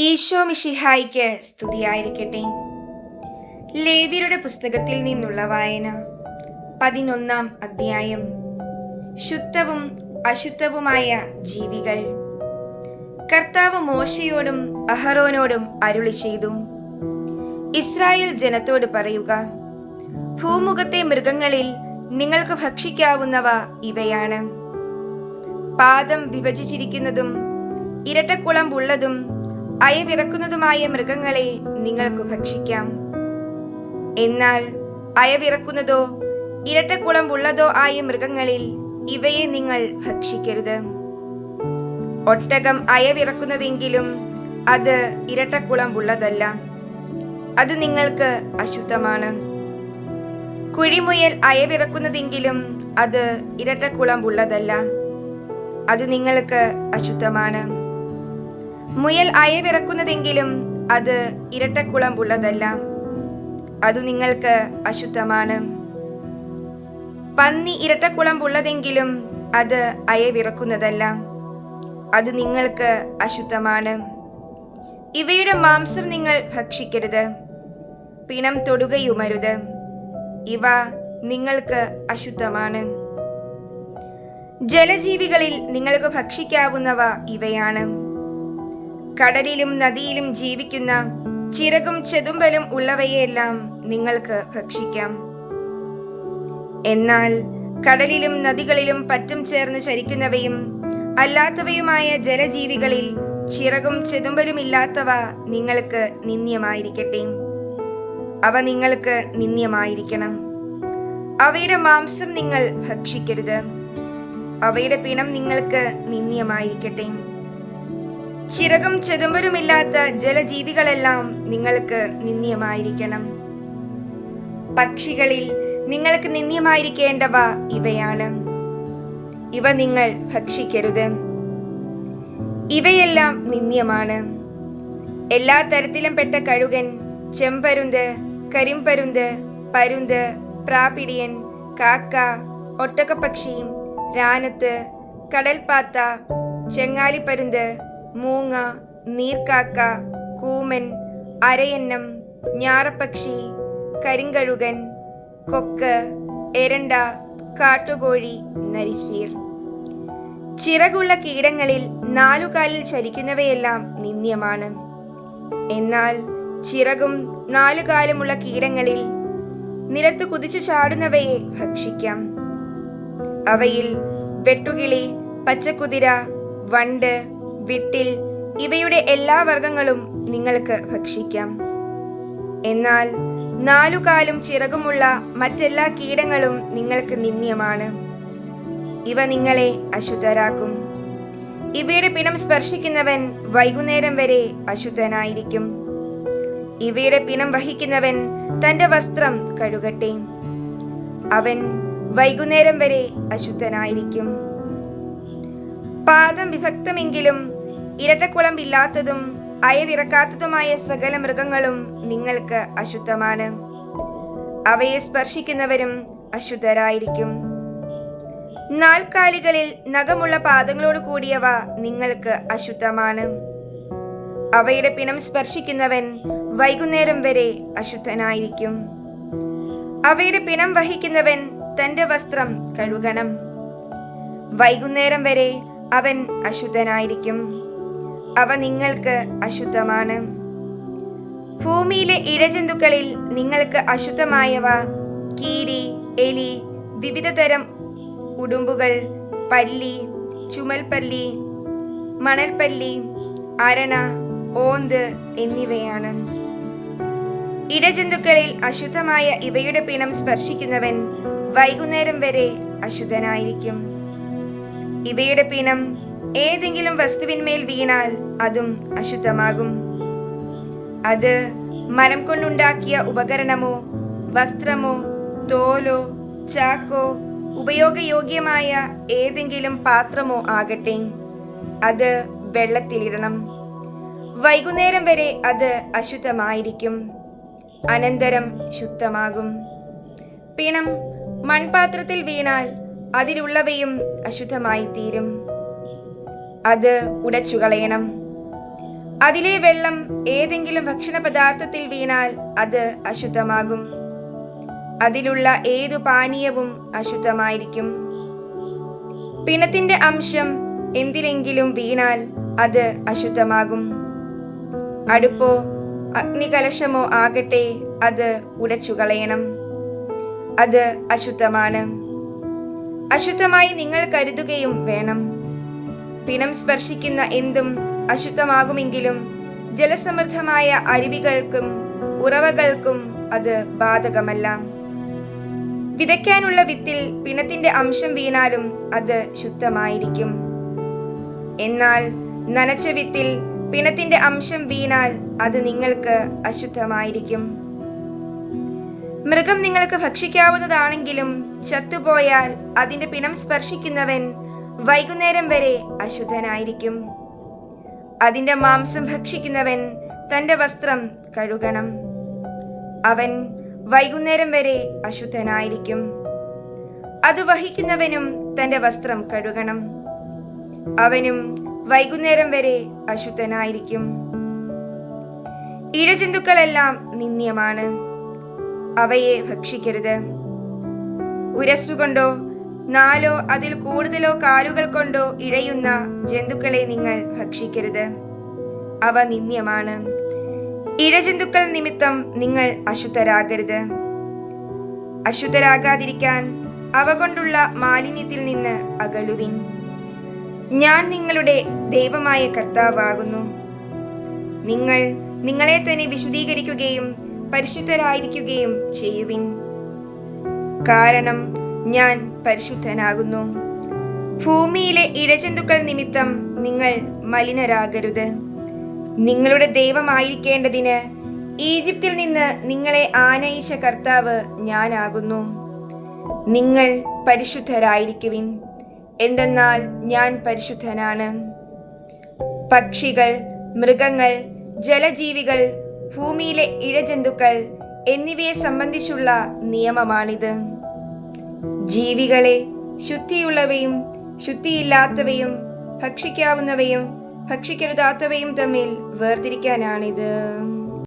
ഈശോ മിഷിഹായിക്ക് സ്തുതിയായിരിക്കട്ടെ. ലേവ്യരുടെ പുസ്തകത്തിൽ നിന്നുള്ള വായന പതിനൊന്നാം അധ്യായം. ശുദ്ധവും അശുദ്ധവുമായ ജീവികൾ. കർത്താവ് മോശയോടും അഹറോനോടും അരുളി ചെയ്തു. ഇസ്രായേൽ ജനത്തോട് പറയുക ഭൂമുഖത്തെ മൃഗങ്ങളിൽ നിങ്ങൾക്ക് ഭക്ഷിക്കാവുന്നവ ഇവയാണ്. പാദം വിഭജിച്ചിരിക്കുന്നതും ഇരട്ടക്കുളമ്പുള്ളതും അയവിറക്കുന്നതുമായ മൃഗങ്ങളെ നിങ്ങൾക്ക് ഭക്ഷിക്കാം. എന്നാൽ അയവിറക്കുന്നതോ ഇരട്ടക്കുളമ്പുള്ളതോ ആയ മൃഗങ്ങളിൽ ഇവയെ നിങ്ങൾ ഭക്ഷിക്കരുത്. ഒട്ടകം അയവിറക്കുന്നതെങ്കിലും അത് ഇരട്ടക്കുളമ്പുള്ളതല്ല. അത് നിങ്ങൾക്ക് അശുദ്ധമാണ്. കുഴിമുയൽ അയവിറക്കുന്നതെങ്കിലും അത് ഇരട്ടക്കുളമ്പുള്ളതല്ല. അത് നിങ്ങൾക്ക് അശുദ്ധമാണ്. മുയൽ അയവിറക്കുന്നതെങ്കിലും അത് ഇരട്ടക്കുളമ്പുള്ളതല്ല. അത് നിങ്ങൾക്ക് അശുദ്ധമാണ്. പന്നി ഇരട്ടക്കുളമ്പുള്ളതെങ്കിലും അത് അയവിറക്കുന്നതല്ല അത് നിങ്ങൾക്ക് അശുദ്ധമാണ്. ഇവയുടെ മാംസം നിങ്ങൾ ഭക്ഷിക്കരുത്. പിണം തൊടുകയുമരുത്. ഇവ നിങ്ങൾക്ക് അശുദ്ധമാണ്. ജലജീവികളിൽ നിങ്ങൾക്ക് ഭക്ഷിക്കാവുന്നവ ഇവയാണ്. കടലിലും നദിയിലും ജീവിക്കുന്ന ചിറകും ചെതുമ്പലും ഉള്ളവയെല്ലാം നിങ്ങൾക്ക് ഭക്ഷിക്കാം. എന്നാൽ കടലിലും നദികളിലും പറ്റും ചേർന്ന് ചരിക്കുന്നവയും അല്ലാത്തവയുമായ ജലജീവികളിൽ ചിറകും ചെതുമ്പലും ഇല്ലാത്തവ നിങ്ങൾക്ക് നിന്ദ്യമായിരിക്കട്ടെ. അവ നിങ്ങൾക്ക് നിന്ദ്യമായിരിക്കണം. അവയുടെ മാംസം നിങ്ങൾ ഭക്ഷിക്കരുത്. അവയുടെ പിണം നിങ്ങൾക്ക് നിന്ദ്യമായിരിക്കട്ടെ. ചിറകും ചെതുമ്പലുമില്ലാത്ത ജലജീവികളെല്ലാം നിങ്ങൾക്ക് നിന്ദ്യമായിരിക്കണം. പക്ഷികളിൽ നിങ്ങൾക്ക് നിന്ദ്യമായിരിക്കേണ്ടവ ഇവയാണ്. ഇവ നിങ്ങൾ ഭക്ഷിക്കരുത്. ഇവയെല്ലാം നിന്ദ്യമാണ്. എല്ലാ തരത്തിലും പെട്ട കഴുകൻ ചെമ്പരുന്ത് കരിമ്പരുന്ത് പരുന്ത് പ്രാപിടിയൻ കാക്ക ഒട്ടകപ്പക്ഷി രാനത്ത് കടൽപ്പാത്ത ചെങ്ങാലിപ്പരുന്ത് മൂങ്ങ നീർക്കാക്ക കൂമൻ അരയന്നം ഞാറപ്പക്ഷി കരിങ്കഴുകൻ കൊക്ക് എരണ്ട കാട്ടുകോഴി നരിശീർ. ചിറകുള്ള കീടങ്ങളിൽ നാലുകാലിൽ ചരിക്കുന്നവയെല്ലാം നിന്ദ്യമാണ്. എന്നാൽ ചിറകും നാലുകാലുമുള്ള കീടങ്ങളിൽ നിലത്ത് കുതിച്ചു ചാടുന്നവയെ ഭക്ഷിക്കാം. അവയിൽ വെട്ടുകിളി പച്ചക്കുതിര വണ്ട് വിട്ടിൽ ഇവയുടെ എല്ലാ വർഗങ്ങളും നിങ്ങൾക്ക് ഭക്ഷിക്കാം. എന്നാൽ നാലുകാലും ചിറകുമുള്ള മറ്റെല്ലാ കീടങ്ങളും നിങ്ങൾക്ക് നിന്ദ്യമാണ്. ഇവ നിങ്ങളെ അശുദ്ധരാക്കും. ഇവയുടെ പിണം സ്പർശിക്കുന്നവൻ വൈകുന്നേരം വരെ അശുദ്ധനായിരിക്കും. ഇവയുടെ പിണം വഹിക്കുന്നവൻ തന്റെ വസ്ത്രം കഴുകട്ടെ. അവൻ വൈകുന്നേരം വരെ അശുദ്ധനായിരിക്കും. പാദം വിഭക്തമെങ്കിലും ഇരട്ടക്കുളമ്പില്ലാത്തതും അയവിറക്കാത്തതുമായ സകല മൃഗങ്ങളും നിങ്ങൾക്ക് അശുദ്ധമാണ്. അവയെ സ്പർശിക്കുന്നവരും അശുദ്ധരായിരിക്കും. നാൽക്കാലികളിൽ നഖമുള്ള പാദങ്ങളോട് കൂടിയവ നിങ്ങൾക്ക് അശുദ്ധമാണ്. അവയുടെ പിണം സ്പർശിക്കുന്നവൻ വൈകുന്നേരം വരെ അശുദ്ധനായിരിക്കും. അവയുടെ പിണം വഹിക്കുന്നവൻ തന്റെ വസ്ത്രം കഴുകണം. വൈകുന്നേരം വരെ അവൻ അശുദ്ധനായിരിക്കും. അവ നിങ്ങൾക്ക് അശുദ്ധമാണ്. ഭൂമിയിലെ ഇഴജന്തുക്കളിൽ നിങ്ങൾക്ക് അശുദ്ധമായവ കീരി എലി വിവിധ തരം ഉടുമ്പുകൾ പല്ലി ചുമൽപ്പല്ലി മണൽപ്പല്ലി അരണ ഓന്ത് എന്നിവയാണ്. ഇടജന്തുക്കളിൽ അശുദ്ധമായ ഇവയുടെ പിണം സ്പർശിക്കുന്നവൻ വൈകുന്നേരം വരെ അശുദ്ധനായിരിക്കും. ഇവയുടെ പിണം ഏതെങ്കിലും വസ്തുവിന്മേൽ വീണാൽ അതും അശുദ്ധമാകും. അത് മരം കൊണ്ടുണ്ടാക്കിയ ഉപകരണമോ വസ്ത്രമോ തോലോ ചാക്കോ ഉപയോഗയോഗ്യമായ ഏതെങ്കിലും പാത്രമോ ആകട്ടെ അത് വെള്ളത്തിലിടണം. വൈകുന്നേരം വരെ അത് അശുദ്ധമായിരിക്കും. അനന്തരം ശുദ്ധമാകും. പിണം മൺപാത്രത്തിൽ വീണാൽ അതിലുള്ളവയും അശുദ്ധമായി തീരും അത് ഉടച്ചു കളയണം അതിലെ വെള്ളം ഏതെങ്കിലും ഭക്ഷണ പദാർത്ഥത്തിൽ വീണാൽ അത് അശുദ്ധമാകും. അതിലുള്ള ഏതു പാനീയവും അശുദ്ധമായിരിക്കും. പിണത്തിന്റെ അംശം എന്തിലെങ്കിലും വീണാൽ അത് അശുദ്ധമാകും. അടുപ്പോ അഗ്നികലശമോ ആകട്ടെ അത് ഉടച്ചു കളയണം അത് അശുദ്ധമാണ്. അശുദ്ധമായി നിങ്ങൾ കരുതുകയും വേണം. പിണം സ്പർശിക്കുന്ന എന്തും അശുദ്ധമാകുമെങ്കിലും ജലസമൃദ്ധമായ അരുവികൾക്കും ഉറവകൾക്കും അത് ബാധകമല്ല. വിതയ്ക്കാനുള്ള വിത്തിൽ പിണത്തിന്റെ അംശം വീണാലും അത് ശുദ്ധമായിരിക്കും. എന്നാൽ നനച്ച വിത്തിൽ പിണത്തിന്റെ അംശം വീണാൽ അത് നിങ്ങൾക്ക് അശുദ്ധമായിരിക്കും. മൃഗം നിങ്ങൾക്ക് ഭക്ഷിക്കാവുന്നതാണെങ്കിലും ചത്തുപോയാൽ അതിന്റെ പിണം സ്പർശിക്കുന്നവൻ വൈകുന്നേരം വരെ അശുദ്ധനായിരിക്കും. അതിന്റെ മാംസം ഭക്ഷിക്കുന്നവൻ തന്റെ വസ്ത്രം കഴുകണം. അവൻ വൈകുന്നേരം വരെ അശുദ്ധനായിരിക്കും. അത് വഹിക്കുന്നവനും തന്റെ വസ്ത്രം കഴുകണം. അവനും വൈകുന്നേരം വരെ അശുദ്ധനായിരിക്കും. ഇഴജന്തുക്കളെല്ലാം നിന്ദ്യമാണ്. അവയെ ഭക്ഷിക്കരുത്. ഉരസുകൊണ്ടോ നാലോ അതിൽ കൂടുതലോ കാലുകൾ കൊണ്ടോ ഇഴയുന്ന ജന്തുക്കളെ നിങ്ങൾ ഭക്ഷിക്കരുത്. അവ നിന്ദ്യമാണ്. ഇഴജന്തുക്കൾ നിമിത്തം നിങ്ങൾ അശുദ്ധരാകരുത്. അശുദ്ധരാകാതിരിക്കാൻ അവ കൊണ്ടുള്ള മാലിന്യത്തിൽ നിന്ന് അകലുവിൻ. ഞാൻ നിങ്ങളുടെ ദൈവമായ കർത്താവാകുന്നു. നിങ്ങൾ നിങ്ങളെ തന്നെ വിശദീകരിക്കുകയും പരിശുദ്ധരായിരിക്കുകയും ചെയ്യുവിൻ. കാരണം ഞാൻ പരിശുദ്ധനാകുന്നു. ഭൂമിയിലെ ഇഴജന്തുക്കൾ നിമിത്തം നിങ്ങൾ മലിനരാകരുത്. നിങ്ങളുടെ ദൈവമായിരിക്കേണ്ടതിന് ഈജിപ്തിൽ നിന്ന് നിങ്ങളെ ആനയിച്ച കർത്താവ് ഞാനാകുന്നു. നിങ്ങൾ പരിശുദ്ധരായിരിക്കുവിൻ. എന്തെന്നാൽ ഞാൻ പരിശുദ്ധനാണ്. പക്ഷികൾ മൃഗങ്ങൾ ജലജീവികൾ ഭൂമിയിലെ ഇഴജന്തുക്കൾ എന്നിവയെ സംബന്ധിച്ചുള്ള നിയമമാണിത്. ജീവികളെ ശുദ്ധിയുള്ളവയും ശുദ്ധിയില്ലാത്തവയും ഭക്ഷിക്കാവുന്നവയും ഭക്ഷിക്കരുതാത്തവയും തമ്മിൽ വേർതിരിക്കാനാണിത്.